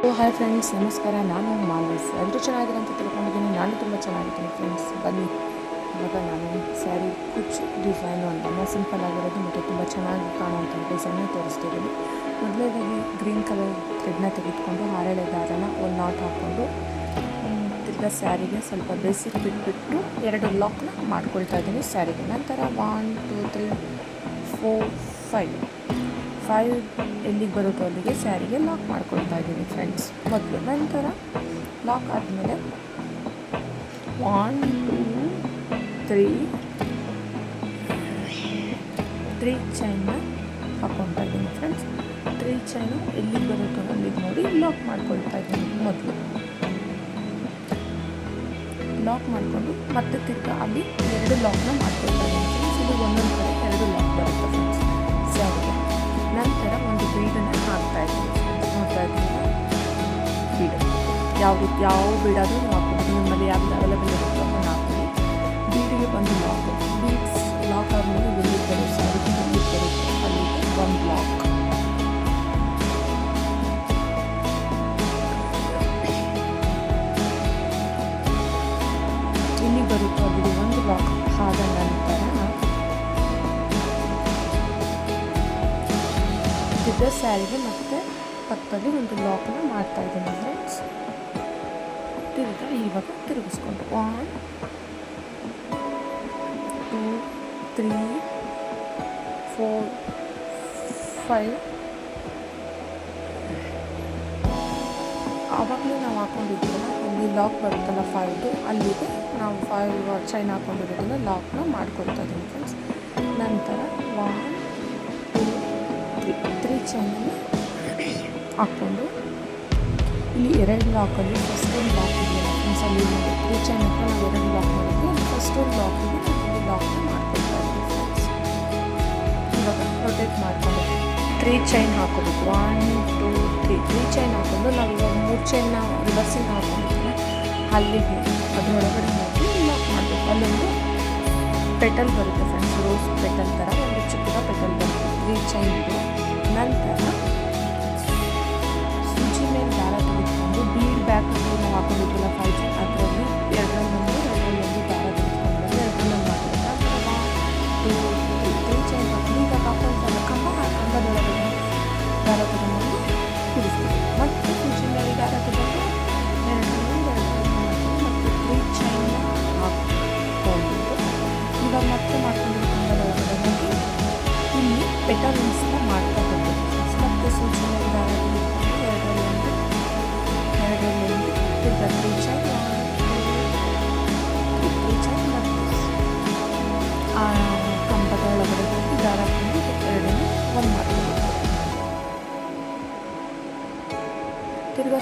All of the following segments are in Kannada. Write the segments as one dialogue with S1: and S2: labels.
S1: ಹಾಯ್ ಫ್ರೆಂಡ್ಸ್ ನಮಸ್ಕಾರ. ನಾನು ಮಾನಸ್ ಎಲ್ಲರೂ ಚೆನ್ನಾಗಿದೆ ಅಂತ ತಿಳ್ಕೊಂಡಿದ್ದೀನಿ. ನಾನು ತುಂಬ ಚೆನ್ನಾಗಿದ್ದೀನಿ ಫ್ರೆಂಡ್ಸ್ ಬನ್ನಿ. ಇವಾಗ ನಾನು ಸ್ಯಾರಿ ಕುಚ್ ಡಿಸೈನು ಅಂತ ಸಿಂಪಲ್ ಆಗಿರೋದು ಮತ್ತು ತುಂಬ ಚೆನ್ನಾಗಿ ಕಾಣುವಂಥ ಡಿಸೈನ್ನ ತೋರಿಸ್ತಿದ್ದೀನಿ. ಮೊದಲೇದಾಗಿ ಗ್ರೀನ್ ಕಲರ್ ಥ್ರೆಡ್ನ ತೆಗೆದುಕೊಂಡು ಹಾರಳೆ ದಾರನ ಒಂದು ನಾಟ್ ಹಾಕ್ಕೊಂಡು ತಿರ್ಗ ಸ್ಯಾರಿಗೆ ಸ್ವಲ್ಪ ಬೇಸಿಕ್ ಬಿಟ್ಬಿಟ್ಟು ಎರಡು ಲಾಕ್ನ ಮಾಡ್ಕೊಳ್ತಾ ಇದ್ದೀನಿ ಸ್ಯಾರಿಗೆ ನಂತರ one two three four five five ಎಲ್ಲಿಗೆ ಬರುತ್ತೋ ಅಲ್ಲಿಗೆ ಸ್ಯಾರಿಗೆ ಲಾಕ್ ಮಾಡ್ಕೊಳ್ತಾ ಇದ್ದೀನಿ ಫ್ರೆಂಡ್ಸ್ ಮೊದಲು, ನಂತರ ಲಾಕ್ ಆದಮೇಲೆ ಒನ್ ಟೂ ತ್ರೀ ತ್ರೀ ಚೈನ್ನ ಹಾಕ್ಕೊಳ್ತಾ ಇದ್ದೀನಿ ಫ್ರೆಂಡ್ಸ್ ತ್ರೀ ಚೈನು ಎಲ್ಲಿಗೆ ಬರುತ್ತೋ ಅಲ್ಲಿಗೆ ನೋಡಿ ಲಾಕ್ ಮಾಡ್ಕೊಳ್ತಾ ಇದ್ದೀನಿ ಮೊದಲು. ಲಾಕ್ ಮಾಡಿಕೊಂಡು ಮತ್ತೆ ತಿರ್ಗ ಅಲ್ಲಿ ಎರಡು ಲಾಕ್ನ ಮಾಡ್ಕೊಳ್ತಾ ಇದ್ದೀನಿ ಫ್ರೆಂಡ್ಸ್ ಇದು ಒಂದೊಂದು ಕಡೆ ಎರಡು ಲಾಕ್ ಬರುತ್ತೆ. ಬೀಡನ್ನು ಹಾಕ್ತಾ ಇದ್ದೀನಿ ನೋಡ್ತಾ ಇದ್ದೀನಿ ಬೀಡು ಯಾವ ಯಾವ ಬೀಡಾದರೂ ಹಾಕ್ಬೋದು ನಿಮ್ಮಲ್ಲಿ ಯಾವ್ದು ಅವೈಲೇಬಲ್ ಇರುತ್ತೋ ಅದನ್ನು ಹಾಕ್ತೀವಿ ಬೀಡಿಗೆ ಒಂದು ಲಾಕ್ ಬೀಡ್ಸ್ ಲಾಕ್ ಆದಮೇಲೆ ಎಲ್ಲಿ ಬರುತ್ತೆ ಎಲ್ಲಿಗೆ ಬರುತ್ತೆ ಅಲ್ಲಿಗೆ ಒಂದು ಲಾಕ್ ಇದ್ದ ಸ್ಯಾರಿಗೆ ಮತ್ತೆ ಪಕ್ಕದಲ್ಲಿ ಒಂದು ಲಾಕ್ನ ಮಾಡ್ತಾ ಇದ್ದೀನಿ ಫ್ರೆಂಡ್ಸ್ ತಿರುಗ ಇವಾಗ ತಿರುಗಿಸ್ಕೊಂಡು. One two three four five ಆವಾಗಲೇ ನಾವು ಹಾಕೊಂಡಿದ್ದೀವಲ್ಲ ಇಲ್ಲಿ ಲಾಕ್ ಬರುತ್ತಲ್ಲ ಫೈವ್ದು ಅಲ್ಲಿಗೆ ನಾವು ಫೈವ್ ಚೈನ್ ಹಾಕೊಂಡಿರೋದನ್ನ ಲಾಕ್ನ ಮಾಡ್ಕೊಳ್ತಾ ಇದ್ದೀನಿ ಫ್ರೆಂಡ್ಸ್ ನಂತರ ಒನ್ ತ್ರೀ ತ್ರೀ ಹಾಕ್ಕೊಂಡು ಇಲ್ಲಿ ಎರಡು ಲಾಕಲ್ಲಿ ಫಸ್ಟ್ ಒಂದು ಲಾಕ್ ಇದೆ. ಅಲ್ಲಿ ತ್ರೀ ಚೈನ್ ಹತ್ರ ನಾವು ಎರಡು ಲಾಕ್ ಮಾಡಿದ್ವಿ. ಫಸ್ಟ್ ಒಂದು ಲಾಕಿಗೆ ನಾವು ಲಾಕ್ನ ಮಾಡ್ಕೊಳ್ತಾ ಮಾಡಿಕೊಂಡು ತ್ರೀ ಚೈನ್ ಹಾಕೋಬೇಕು. One two three three chain ಹಾಕೊಂಡು ನಾವು ಇವಾಗ ಮೂರು ಚೈನ್ನ ರಿವರ್ಸಿಂಗ್ ಹಾಕೊಂಡಿದ್ದೀವಿ ಅಲ್ಲಿಗೆ ಅದರೊಳಗಡೆ ಹೋಗಿ ಲಾಕ್ ಮಾಡಬೇಕು. ಅಲ್ಲೊಂದು ಪೆಟಲ್ ಬರುತ್ತೆ ಫ್ರೆಂಡ್ಸ್ ರೋಸ್ ಪೆಟಲ್ ಥರ ಒಂದು ಚಿಕ್ಕದ ಪೆಟಲ್ ಬರುತ್ತೆ. ತ್ರೀ ಚೈನ್ದು ನಂತರ ಸೂಜಿ ಮೇಲೆ ದಾರ ಬೀಡ್ ಬ್ಯಾಕ್ ನಾವು ಹಾಕೊಂಡಿದ್ವಲ್ಲ ಫೈವ್ ಜಿ ಅದರಲ್ಲಿ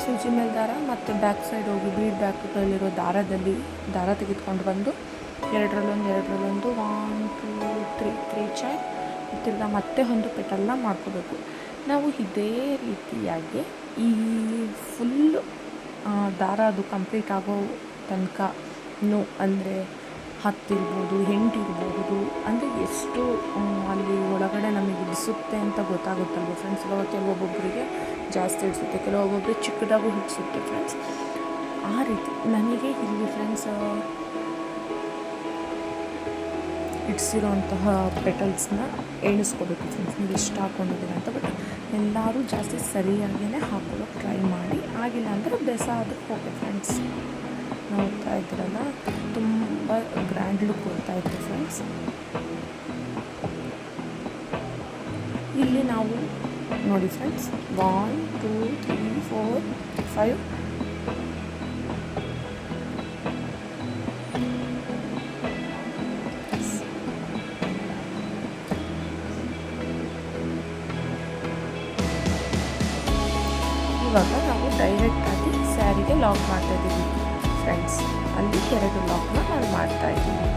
S1: ಸೂಜಿ ಮೇಲೆ ದಾರ ಮತ್ತು ಬ್ಯಾಕ್ ಸೈಡ್ ಹೋಗಿ ಬೀಡ್ ಬ್ಯಾಕ್ಗಳಲ್ಲಿರೋ ದಾರದಲ್ಲಿ ದಾರ ತೆಗೆದುಕೊಂಡು ಬಂದು ಎರಡರಲ್ಲೊಂದು ಎರಡರಲ್ಲೊಂದು one two three three chain ತಿರ್ಗಾ ಮತ್ತೆ ಒಂದು ಪೆಟಲ್ನ ಮಾಡ್ಕೋಬೇಕು. ನಾವು ಇದೇ ರೀತಿಯಾಗಿ ಈ ಫುಲ್ಲು ದಾರ ಅದು ಕಂಪ್ಲೀಟ್ ಆಗೋ ತನಕನೂ ಅಂದರೆ ಹತ್ತಿರ್ಬೋದು ಎಂಟಿರ್ಬೋದು ಅಂದರೆ ಎಷ್ಟು ಅಲ್ಲಿ ಒಳಗಡೆ ನಮಗೆ ಹಿಡಿಸುತ್ತೆ ಅಂತ ಗೊತ್ತಾಗುತ್ತಲ್ವ ಫ್ರೆಂಡ್ಸ್ ಇವಾಗ ಕೆಲವೊಬ್ಬೊಬ್ಬರಿಗೆ ಜಾಸ್ತಿ ಹಿಡಿಸುತ್ತೆ ಕೆಲವೊಬ್ಬೊಬ್ಬರು ಚಿಕ್ಕದಾಗೂ ಹಿಡಿಸುತ್ತೆ ಫ್ರೆಂಡ್ಸ್ ಆ ರೀತಿ ನನಗೆ ಇಲ್ಲಿ ಫ್ರೆಂಡ್ಸ್ ಇಡಿಸಿರೋಂತಹ ಪೆಟಲ್ಸ್ನ ಎಣಿಸ್ಕೋಬೇಕು ಫ್ರೆಂಡ್ಸ್ ನೀವು ಎಷ್ಟು ಹಾಕ್ಕೊಂಡಿದ್ದೀರ ಅಂತ ಬಟ್ ಎಲ್ಲರೂ ಜಾಸ್ತಿ ಸರಿಯಾಗಿಯೇ ಹಾಕೊಳ್ಳೋಕೆ ಟ್ರೈ ಮಾಡಿ. ಆಗಿಲ್ಲ ಅಂದರೆ ಬೆಸ ಆದರೂ ಹೋಗುತ್ತೆ ಫ್ರೆಂಡ್ಸ್ ನೋಡ್ತಾ ಇದ್ದೀರಲ್ಲ ತುಂಬ ಗ್ರ್ಯಾಂಡ್ ಲುಕ್ ಕೊಡ್ತಾ ಇತ್ತು ಫ್ರೆಂಡ್ಸ್ ಇಲ್ಲಿ ನಾವು ನೋಡಿ friends one two three four five ಎರಡು ಲಾಕ್ನ ನಾನು ಮಾಡ್ತಾ ಇದ್ದೀನಿ.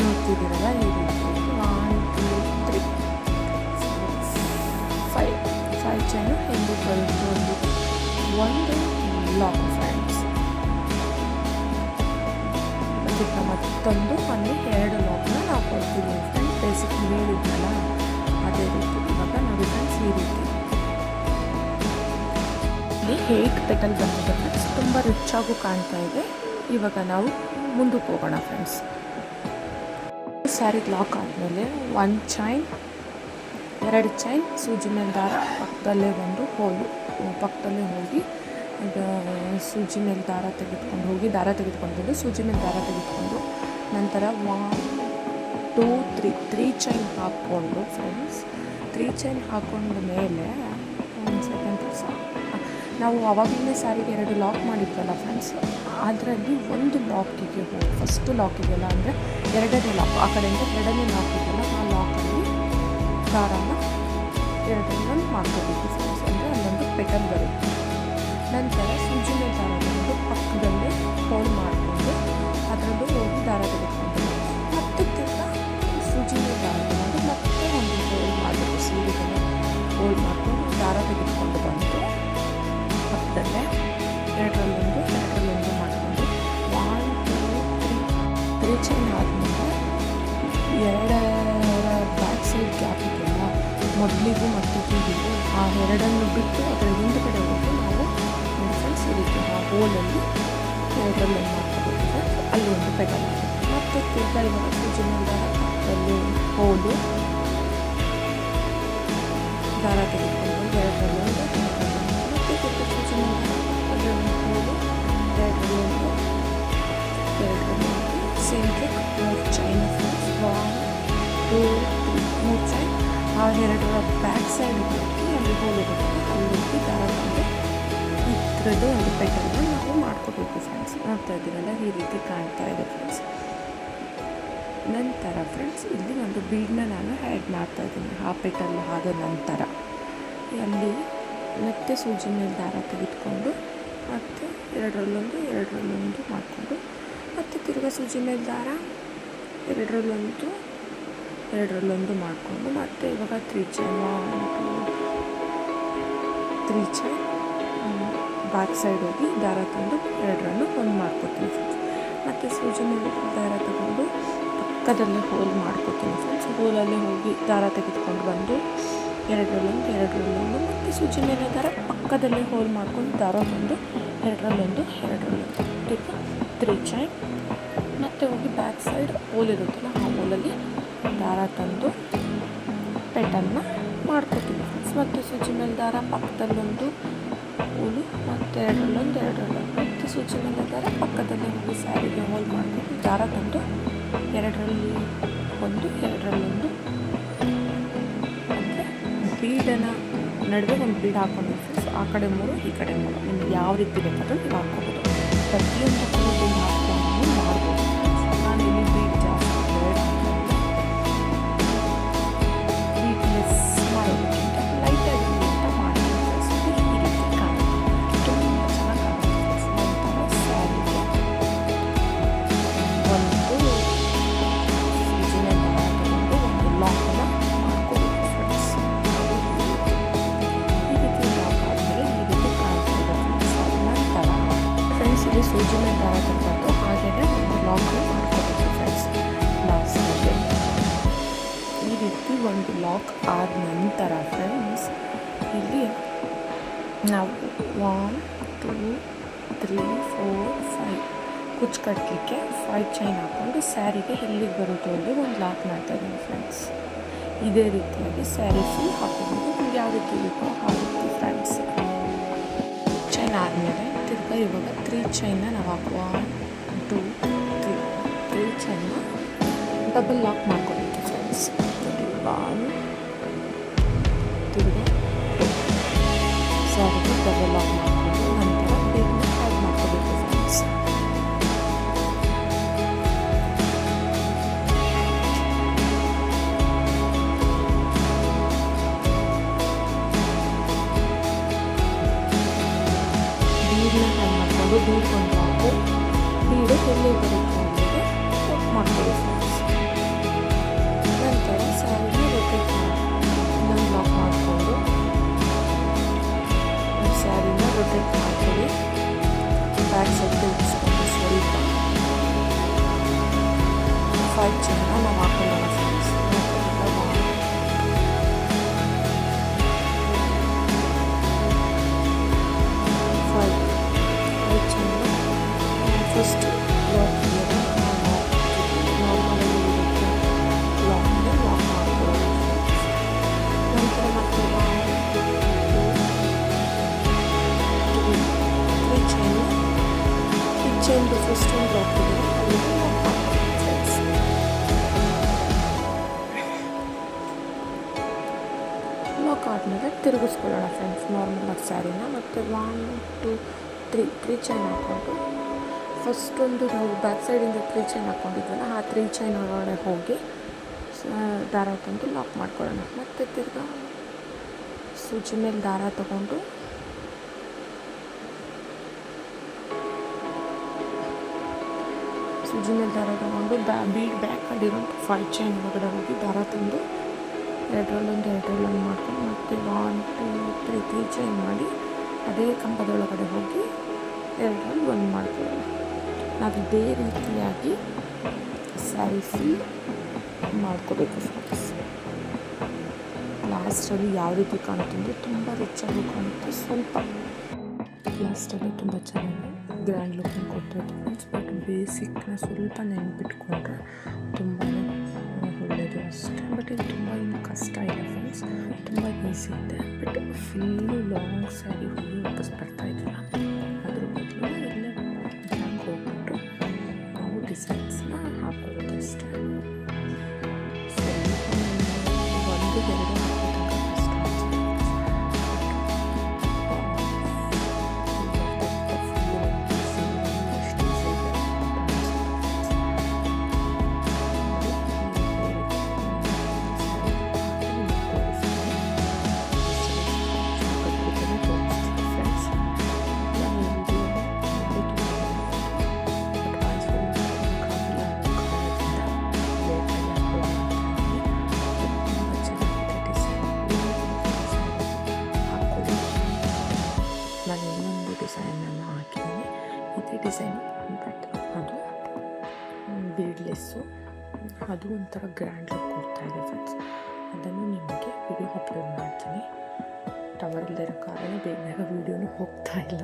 S1: ನೋಡ್ತಿದ್ದೀರಲ್ಲ ಈ ರೀತಿ? One two three five five chain ಹೆಂಗೆ ಬರುತ್ತೆ ಒಂದು ಒಂದು ಲಾಕ್ ಫ್ರೆಂಡ್ಸ್ ಅದಕ್ಕೆ ಮತ್ತೊಂದು ಮನೆ, ಎರಡು ಲಾಕ್ನ ನಾವು ಕೊಡ್ತೀವಿ ಫ್ರೆಂಡ್ಸ್ ಬೇಸಿಕ್ ಹೇಳಿದ್ನಲ್ಲ ಅದೇ ರೀತಿ. ಇವಾಗ ನೋಡಿ ಫ್ರೆಂಡ್ಸ್ ಈ ರೀತಿ. ಏಯ್ಟ್ ಪೆಟಲ್ ಬಂದಿದೆ ಫ್ರೆಂಡ್ಸ್ ತುಂಬ ರಿಚ್ ಆಗೂ ಕಾಣ್ತಾ ಇದೆ. ಇವಾಗ ನಾವು ಮುಂದಕ್ಕೆ ಹೋಗೋಣ ಫ್ರೆಂಡ್ಸ್ ಸ್ಯಾರಿ ಲಾಕ್ ಆದಮೇಲೆ ಒನ್ ಚೈನ್ ಎರಡು ಚೈನ್ ಸೂಜಿ ಮೇಲೆ ದಾರ ಪಕ್ಕದಲ್ಲೇ ಒಂದು ಹೋಲು, ಪಕ್ಕದಲ್ಲೇ ಹೋಗಿ ಇದು ಸೂಜಿ ಮೇಲೆ ದಾರ ತೆಗೆದುಕೊಂಡು ಹೋಗಿ, ದಾರ ತೆಗೆದುಕೊಂಡು ಬಂದು ಸೂಜಿ ಮೇಲೆ ದಾರ ತೆಗೆದುಕೊಂಡು ನಂತರ one two three three chain ಹಾಕ್ಕೊಂಡು ಫ್ರೆಂಡ್ಸ್ ತ್ರೀ ಚೈನ್ ಹಾಕೊಂಡ ಮೇಲೆ ನಾವು ಅವಾಗಲೇ ಸಾರಿಗೆ ಎರಡು ಲಾಕ್ ಮಾಡಿದ್ವಲ್ಲ ಫ್ರೆಂಡ್ಸ್ ಅದರಲ್ಲಿ ಒಂದು ಲಾಕಿಗೆ ಹೋಗಿ ಫಸ್ಟು ಲಾಕಿಗೆಲ್ಲ ಅಂದರೆ ಎರಡನೇ ಲಾಕ್ ಆ ಕಡೆಯಿಂದ ಎರಡನೇ ಲಾಕ್ ಇದೆಯಲ್ಲ ಆ ಲಾಕಲ್ಲಿ ದಾರನ ಎರಡನ್ನ ಮಾಡ್ಕೋಬೇಕು ಫ್ರೆಂಡ್ಸ್ ಅಂದರೆ ಅಲ್ಲೊಂದು ಪೆಟಲ್ ಬರುತ್ತೆ. ನಂತರ ಸೂಜಿನ ಮೇಲೆ ದಾರ ತಗೊಂಡು ಪಕ್ಕದಲ್ಲೇ ಹೋಲ್ ಮಾಡಿಕೊಂಡು ಅದರಲ್ಲೂ ಹೋಗಿ ದಾರ ತೆಗೆದುಕೊಂಡು ಮತ್ತು ತಿರ್ಗ ಸುಜಿನ ಮೇಲೆ ದಾರ ಮತ್ತೆ ಒಂದು ಹೋಲ್ ಮಾಡಬೇಕು ಸೀರೆಗಳನ್ನು ಹೋಲ್ ಮಾಡಿಕೊಂಡು ದಾರ ತೆಗೆದುಕೊಂಡು ಬಂದು ಪಕ್ಕದಲ್ಲೇ ಎರಡರಲ್ಲೊಂದು ಎರಡರಲ್ಲೊಂದು ಮಾಡಿಕೊಂಡು one two three three chain ಆದಮೇಲೆ ಎರಡರ ಬ್ಯಾಕ್ ಸೈಡ್ ಗ್ಯಾಪ್ ಇದೆಯಲ್ಲ, ಮೊದಲಿಗೂ ಮತ್ತು ಹೀಗಿಗೂ ಆ ಎರಡನ್ನು ಬಿಟ್ಟು ಅದರ ಹಿಂದುಗಡೆ ಹೋಗಿ ನಾವು ಫ್ರೆಂಡ್ಸ್ ಈ ಆ ಹೋಲಲ್ಲಿ ಎರಡರಲ್ಲಿ ಮಾಡ್ಕೋಬೇಕು ಅಲ್ಲಿ ಒಂದು ಪೆಟಲ್ ಮತ್ತು ತಿರ್ಗಾ ಇವಾಗ ಸೂಜಿ ಅಲ್ಲಿ ಹೋಲು ದಾರ ತೆಗೆದುಕೊಂಡು ಎರಡರಲ್ಲಿ ಟ್ರಿಕ್ ಮೂರು ಚೈನ್ ಒನ್ ಟೂ ಮೂರು ಚೈನ್ ಆ ಬ್ಯಾಕ್ ಸೈಡ್ ಹೋಗಿ ಅಲ್ಲಿ ಹೋಲಿರುತ್ತೆ ಅಲ್ಲಿ ದಾರ ತಂದು ಇದ್ರದ್ದು ಒಂದು ಪೆಟಲ್ನ ನಾವು ಮಾಡ್ಕೋಬೇಕು ಫ್ರೆಂಡ್ಸ್ ನೋಡ್ತಾ ಇದ್ದೀರಲ್ಲ ಈ ರೀತಿ ಕಾಣ್ತಾ ಇದೆ ಫ್ರೆಂಡ್ಸ್ ನಂತರ ಫ್ರೆಂಡ್ಸ್ ಇಲ್ಲಿ ಒಂದು ಬೀಡನ್ನ ನಾನು ಆ್ಯಡ್ ಮಾಡ್ತಾ ಇದ್ದೀನಿ. ಆ ಪೆಟಲ್ ಆದ ನಂತರ. ಅಲ್ಲಿ ಮತ್ತೆ ಸೂಜಿ ಮೇಲೆ ದಾರ ತೆಗೆದುಕೊಂಡು ಮತ್ತು ಎರಡರಲ್ಲೊಂದು ಎರಡರಲ್ಲೊಂದು ಮಾಡಿಕೊಂಡು ಮತ್ತು ತಿರ್ಗಾ ಸೂಜಿ ಮೇಲೆ ದಾರ, ಎರಡರಲ್ಲೊಂದು ಎರಡರಲ್ಲೊಂದು ಮಾಡಿಕೊಂಡು ಮತ್ತು ಇವಾಗ three chain three chain back side ಹೋಗಿ ದಾರ ತಂದು ಎರಡರಲ್ಲೂ ಒಂದು ಮಾಡ್ಕೊತೀನಿ ಫ್ರೆಂಡ್ಸ್ ಮತ್ತು ಸೂಜಿ ಮೇಲೆ ದಾರ ತಗೊಂಡು ಪಕ್ಕದಲ್ಲೇ ಹೋಲ್ ಮಾಡ್ಕೊತೀನಿ ಫ್ರೆಂಡ್ಸ್ ಹೋಲಲ್ಲೇ ಹೋಗಿ ದಾರ ತೆಗೆದುಕೊಂಡು ಬಂದು ಎರಡರಲ್ಲೊಂದು ಎರಡರಲ್ಲೊಂದು, ಮತ್ತು ಸೂಜಿ ದಾರ ಪಕ್ಕದಲ್ಲೇ ಹೋಲ್ ಮಾಡ್ಕೊಂಡು ದಾರ ಒಂದು, ಎರಡರಲ್ಲೊಂದು ಎರಡರಲ್ಲೊಂದು. ಟಿಪ್ ತ್ರೀ ಚೈನ್ ಮತ್ತು ಹೋಗಿ ಬ್ಯಾಕ್ ಸೈಡ್ ಹೋಲ್ ಇರುತ್ತಲ್ಲ, ಆ ಹೋಲಲ್ಲಿ ದಾರ ತಂದು ಪೆಟನ್ನ ಮಾಡ್ಕೊತೀವಿ. ಮತ್ತು ಸೂಜಿ ಮೇಲೆ ದಾರ ಪಕ್ಕದಲ್ಲೊಂದು ಹೋಲು ಮತ್ತು ಎರಡರಲ್ಲೊಂದು ಎರಡರಲ್ಲೊಂದು. ಮತ್ತು ಸೂಜಿ ಮೇಲೆ ದಾರ ಪಕ್ಕದಲ್ಲಿ ಹೋಗಿ ಸ್ಯಾರಿಗೆ ಹೋಲ್ ಮಾಡಿಕೊಂಡು ದಾರ ತಂದು ಎರಡರಲ್ಲಿ ಒಂದು, ಎರಡರಲ್ಲೊಂದು ಬೀಡನ ನಡುವೆ ಒಂದು ಬೀಡ್ ಹಾಕೊಂಡು ಸೊ ಆ ಕಡೆ ಮೂರು, ಈ ಕಡೆ ಮೂರು. ನಿಮ್ಗೆ ಯಾವ ರೀತಿ ಬೇಕಾದರೂ ನೀವು ಹಾಕ್ಕೋಬೋದು. ಪ್ರತಿಯೊಂದು ನಾವು one two three four five ಕುಚ್ಚು ಕಟ್ಟಲಿಕ್ಕೆ ಫೈವ್ ಚೈನ್ ಹಾಕ್ಕೊಂಡು ಸ್ಯಾರಿಗೆ ಎಲ್ಲಿಗೆ ಬರುತ್ತೋ ಅಲ್ಲಿ ಒಂದು ಲಾಕ್ ಮಾಡ್ತಾ ಇದ್ದೀನಿ ಫ್ರೆಂಡ್ಸ್ ಇದೇ ರೀತಿಯಾಗಿ ಸ್ಯಾರಿ ಫುಲ್ ಹಾಕೋಬೋದು ನಿಮ್ಗೆ ಯಾವ ರೀತಿ ಬೇಕೋ ಆ ಫ್ರೆಂಡ್ಸ್ ಚೈನ್ ಆದಮೇಲೆ ತಿರ್ಗಾ ಇವಾಗ ತ್ರೀ ಚೈನ್ನ ನಾವು ಹಾಕುವ. ಟೂ ತ್ರೀ ತ್ರೀ ಚೈನ್ನ ಡಬಲ್ ಲಾಕ್ ಮಾಡ್ಕೊಬೇಕು ಫ್ರೆಂಡ್ಸ್ ಒನ್ ಸ್ಯಾರಿಗೆ ಡಬಲ್ ಸ್ಯಾರಿನ ರೊಟೇಟ್ ಮಾಡ್ಕೊಳ್ಳಿ ಬ್ಯಾಕ್ ಸೈಡ್ ತಿರುಗಿಸ್ಕೊಂಡು ಸ್ವಲ್ಪ ಫೈವ್ ಚೆನ್ನ ನಾವು ಚೈನ್ದು ಫಸ್ಟ್ ಒಂದು ಲಾಕ್ ಆದಮೇಲೆ ತಿರುಗಿಸ್ಕೊಳ್ಳೋಣ ಫ್ರೆಂಡ್ಸ್ ನಾರ್ಮಲಾಗಿ ಸ್ಯಾರಿನ ಮತ್ತು one two three three chain ಹಾಕ್ಕೊಂಡು ಫಸ್ಟ್ ಒಂದು ನಾವು ಬ್ಯಾಕ್ ಸೈಡಿಂದ ತ್ರೀ ಚೈನ್ ಹಾಕ್ಕೊಂಡಿದ್ವಲ್ಲ ಆ ತ್ರೀ ಚೈನ್ ಒಳಗಡೆ ಹೋಗಿ ದಾರ ತಂದು ಲಾಕ್ ಮಾಡ್ಕೊಳ್ಳೋಣ. ಮತ್ತು ತಿರ್ಗಾ ಸೂಜಿ ಮೇಲೆ ದಾರ ತಗೊಂಡು ಸೂಜಿ ಮೇಲೆ ದಾರ ತಗೊಂಡು ಬ್ಯಾ ಬೀಡ್ ಬ್ಯಾಕಲ್ಲಿರೋಂಥ ಫೈವ್ ಚೈನ್ ಒಳಗಡೆ ಹೋಗಿ ದಾರ ತಂದು ಎರಡರಲ್ಲೊಂದು ಎರಡರಲ್ಲೊಂದು ಮಾಡ್ಕೊಂಡು ಮತ್ತೆ one two three three chain ಮಾಡಿ ಅದೇ ಕಂಬದೊಳಗಡೆ ಹೋಗಿ ಎರಡರಲ್ಲಿ ಒಂದು ಮಾಡ್ಕೊಳ್ಳೋಣ. ನಾವು ಇದೇ ರೀತಿಯಾಗಿ ಸ್ಯಾರಿ ಫುಲ್ ಮಾಡ್ಕೋಬೇಕು ಫ್ರೆಂಡ್ಸ್ ಲಾಸ್ಟಲ್ಲಿ ಯಾವ ರೀತಿ ಕಾಣುತ್ತೆ ಅಂದರೆ ತುಂಬ ರಿಚಾಗಿ ಕಾಣುತ್ತೆ ಸ್ವಲ್ಪ ಲಾಸ್ಟಲ್ಲಿ ತುಂಬ ಚೆನ್ನಾಗಿ ಗ್ರ್ಯಾಂಡ್ ಲುಕ್ಕಿಂಗ್ ಫ್ರೆಂಡ್ಸ್ ಬಟ್ ಬೇಸಿಕ್ನ ಸ್ವಲ್ಪ ನೆನ್ಪಿಟ್ಕೊಂಡ್ರೆ ತುಂಬಾ ಒಳ್ಳೆಯದು ಅಷ್ಟೇ. ಬಟ್ ಇದು ತುಂಬ ಏನು ಕಷ್ಟ ಇದೆ ಫ್ರೆಂಡ್ಸ್ ತುಂಬ ಈಸಿ ಇದೆ. ಬಟ್ ಫುಲ್ಲು ಲಾಂಗ್ ಸ್ಯಾರಿ ಹುಡುಗಿ ವಾಪಸ್ ಬರ್ತಾ ಇದೇ ಡಿಸೈನು ಬಟ್ ಅದು ಬೀಡ್ಲೆಸ್ಸು ಅದು ಒಂಥರ ಗ್ರ್ಯಾಂಡ್ ಲುಕ್ ಕೊಡ್ತಾ ಇದೆ ಫ್ರೆಂಡ್ಸ್ ಅದನ್ನು ನಿಮಗೆ ವಿಡಿಯೋ ಅಪ್ಲೋಡ್ ಮಾಡ್ತೀನಿ. ಟವರ್ ಇಲ್ಲದಿರೋ ಕಾರಣ ಬೇಗ ಬೇಗ ವೀಡಿಯೋನು ಹೋಗ್ತಾ ಇಲ್ಲ.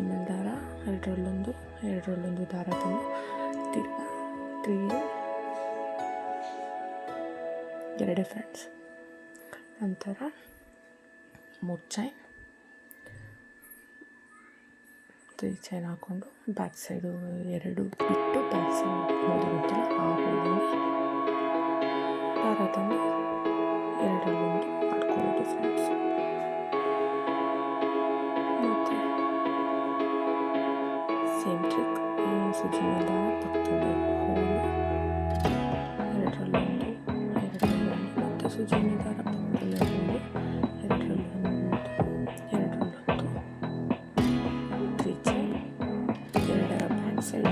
S1: ಮೇಲೆ ದಾರ ಎರಡರಲ್ಲೊಂದು ಎರಡರಲ್ಲೊಂದು ದಾರ ತಂದು ತಿರ್ಗ ತ್ರೀ, ಎರಡೇ ಫ್ರೆಂಡ್ಸ್ ನಂತರ ಮೂರು ಚೈನ್ ತ್ರೀ ಚೈನ್ ಹಾಕ್ಕೊಂಡು ಬ್ಯಾಕ್ ಸೈಡು ಎರಡು ಬಿಟ್ಟು ಬ್ಯಾಕ್ ಸೈಡ್ ಹೋಗಿರುತ್ತಲ್ಲ ಆ ದಾರ ತಂದು ಎರಡರಲ್ಲೊಂದು ಮಾಡ್ಕೊಳ್ಳೋದು ಫ್ರೆಂಡ್ಸ್ ಸೂಜಿ ಮೇಲೆ ದಾರ ಪಕ್ಕದಲ್ಲಿ ಹೋಗಿ ಎರಡರಲ್ಲೊಂದು ಎರಡರಲ್ಲೊಂದು ಮತ್ತು ಸೂಜಿ ಮೇಲೆ ದಾರ ಪಕ್ಕದಲ್ಲಿ ಹೋಗಿ ಎರಡರಲ್ಲೊಂದು ಎರಡರಲ್ಲೊಂದು ತ್ರೀ ಚೈನ್ ಎರಡರ ಸೈಡ್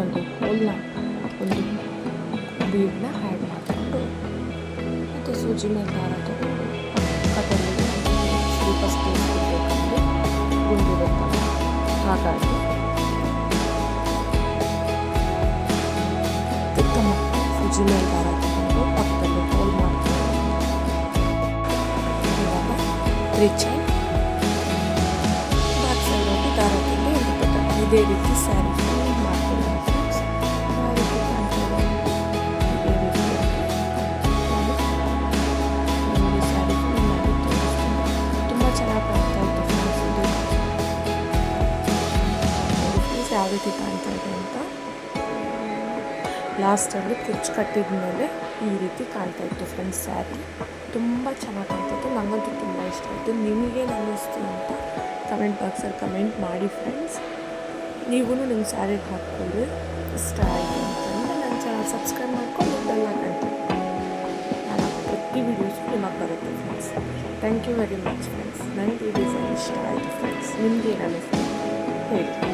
S1: ಒಂದು ಹೋಲ್ನ ಒಂದು ಬೀಡನ್ನ ಆ್ಯಡ್ ಮಾಡಿಕೊಂಡು ಮತ್ತು ಸೂಜಿ ಮೇಲೆ ದಾರ ತಗೊಂಡು ಇರಬೇಕಂದ್ರೆ ಗುಂಡಿರುತ್ತಲ್ಲ, ಹಾಗಾಗಿ ಉತ್ತಮ ಸೂಜಿ ಮೇಲೆ ದಾರ ತಗೊಂಡು ಪಕ್ಕದಲ್ಲಿ ಹೋಲ್ ಮಾಡ್ತೀವಿ. ಇವಾಗ ಬ್ಯಾಕ್ ಸೈಡ್ ದಾರ ಇಟ್ಬಿಟ್ಟೆ ಇದೇ ರೀತಿ ಸ್ಯಾರಿ ಲಾಸ್ಟಲ್ಲಿ ಕುಚ್ಚು ಕಟ್ಟಿದ ಮೇಲೆ ಈ ರೀತಿ ಕಾಣ್ತಾ ಇತ್ತು ಫ್ರೆಂಡ್ಸ್ ಸ್ಯಾರಿ ತುಂಬ ಚೆನ್ನಾಗಿ ಕಾಣ್ತಾಯಿತ್ತು ನನಗಂತೂ ತುಂಬ ಇಷ್ಟ ಆಯಿತು. ನಿಮಗೆ ಅನ್ನಿಸ್ತು ಅಂತ ಕಮೆಂಟ್ ಬಾಕ್ಸಲ್ಲಿ ಕಮೆಂಟ್ ಮಾಡಿ ಫ್ರೆಂಡ್ಸ್ ನೀವು ನಿಮ್ಮ ಸ್ಯಾರಿಗೆ ಹಾಕ್ಕೊಂಡು ಇಷ್ಟ ಆಯಿತು ಅಂತಂದರೆ ನನ್ನ ಚಾನಲ್ ಸಬ್ಸ್ಕ್ರೈಬ್ ಮಾಡ್ಕೊಂಡು ಬೆಲ್ಲ ಕಾಣ್ತೀನಿ ನಾನು ಪ್ರತಿ ವೀಡಿಯೋಸ್ ನಿಮಗೆ ಬರುತ್ತೆ friends thank you very much friends ನನಗೆ ಈ ಡಿಸೈನ್ ಇಷ್ಟ ಆಯಿತು ಫ್ರೆಂಡ್ಸ್ ನಿಮಗೇನು ಏನು ಅನ್ನಿಸ್ತು ಹೇಳಿ.